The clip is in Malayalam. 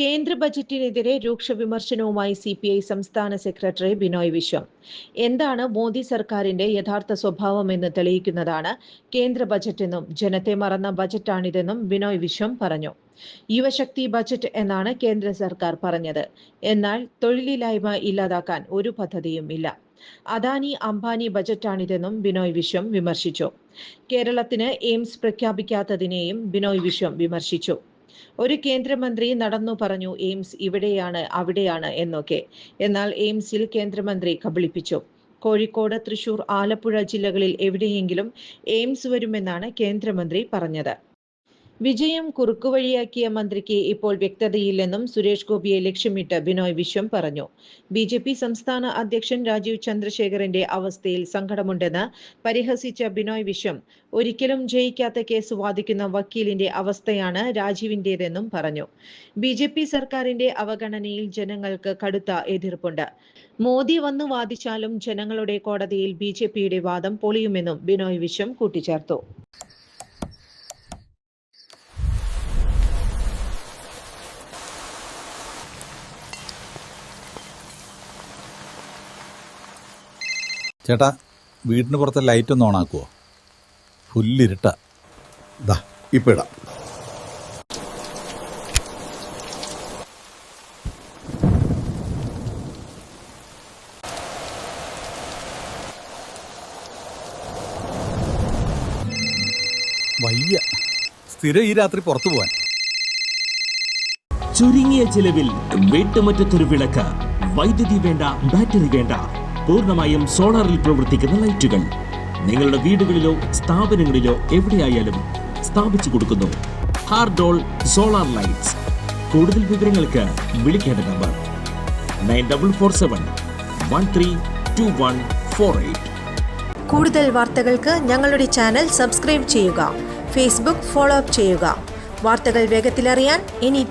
കേന്ദ്ര ബജറ്റിനെതിരെ രൂക്ഷ വിമർശനവുമായി സി പി ഐ സംസ്ഥാന സെക്രട്ടറി ബിനോയ് വിശ്വം. എന്താണ് മോദി സർക്കാരിന്റെ യഥാർത്ഥ സ്വഭാവമെന്ന് തെളിയിക്കുന്നതാണ് കേന്ദ്ര ബജറ്റെന്നും ജനത്തെ മറന്ന ബജറ്റാണിതെന്നും ബിനോയ് വിശ്വം പറഞ്ഞു. യുവശക്തി ബജറ്റ് എന്നാണ് കേന്ദ്ര സർക്കാർ പറഞ്ഞത്. എന്നാൽ തൊഴിലില്ലായ്മ ഇല്ലാതാക്കാൻ ഒരു പദ്ധതിയും ഇല്ല. അദാനി അംബാനി ബജറ്റാണിതെന്നും ബിനോയ് വിശ്വം വിമർശിച്ചു. കേരളത്തിന് എയിംസ് പ്രഖ്യാപിക്കാത്തതിനെയും ബിനോയ് വിശ്വം വിമർശിച്ചു. ഒരു കേന്ദ്രമന്ത്രി നടന്നു പറഞ്ഞു എയിംസ് ഇവിടെയാണ് അവിടെയാണ് എന്നൊക്കെ. എന്നാൽ എയിംസിൽ കേന്ദ്രമന്ത്രി കബളിപ്പിച്ചു. കോഴിക്കോട് തൃശൂർ ആലപ്പുഴ ജില്ലകളിൽ എവിടെയെങ്കിലും എയിംസ് വരുമെന്നാണ് കേന്ദ്രമന്ത്രി പറഞ്ഞത്. വിജയം കുറുക്കുവഴിയാക്കിയ മന്ത്രിക്ക് ഇപ്പോൾ വ്യക്തതയില്ലെന്നും സുരേഷ് ഗോപിയെ ലക്ഷ്യമിട്ട് ബിനോയ് വിശ്വം പറഞ്ഞു. ബി ജെ പി സംസ്ഥാന അധ്യക്ഷൻ രാജീവ് ചന്ദ്രശേഖറിന്റെ അവസ്ഥയിൽ സങ്കടമുണ്ടെന്ന് പരിഹസിച്ച ബിനോയ് വിശ്വം ഒരിക്കലും ജയിക്കാത്ത കേസ് വാദിക്കുന്ന വക്കീലിന്റെ അവസ്ഥയാണ് രാജീവിന്റേതെന്നും പറഞ്ഞു. ബി ജെ പി സർക്കാരിന്റെ അവഗണനയിൽ ജനങ്ങൾക്ക് കടുത്ത എതിർപ്പുണ്ട്. മോദി വന്നു വാദിച്ചാലും ജനങ്ങളുടെ കോടതിയിൽ ബി ജെ പിയുടെ വാദം പൊളിയുമെന്നും ബിനോയ് വിശ്വം കൂട്ടിച്ചേർത്തു. ചേട്ടാ വീടിന് പുറത്തെ ലൈറ്റ് ഒന്ന് ഓണാക്കുവോ ഫുല്ലിരുട്ട ദാ ഇപ്പൊ ഇടാം. വയ്യ. സ്ഥിരം ഈ രാത്രി പുറത്തു പോവാൻ. ചുരുങ്ങിയ ചിലവിൽ വീട്ടുമുറ്റത്തൊരു വിളക്ക്. വൈദ്യുതി വേണ്ട ബാറ്ററി വേണ്ട. പൂർണമായും സോളാറിൽ പ്രവർത്തിക്കുന്ന ലൈറ്റുകൾ. നിങ്ങളുടെ വീടുകളിലോ സ്ഥാപനങ്ങളിലോ എവിടെയായാലും സ്ഥാപിച്ചു കൊടുക്കുന്നു. ഹാർഡോൾ സോളാർ ലൈറ്റ്സ്. കൂടുതൽ വിവരങ്ങൾക്ക് വിളിക്കേണ്ട number nine double four seven one three two one four eight. കൂടുതൽ വാർത്തകൾക്ക് ഞങ്ങളുടെ ചാനൽ സബ്സ്ക്രൈബ് ചെയ്യുക. ഫേസ്ബുക്ക് ഫോളോ അപ്പ് ചെയ്യുക. വാർത്തകൾ വേഗത്തിലറിയാൻ എനി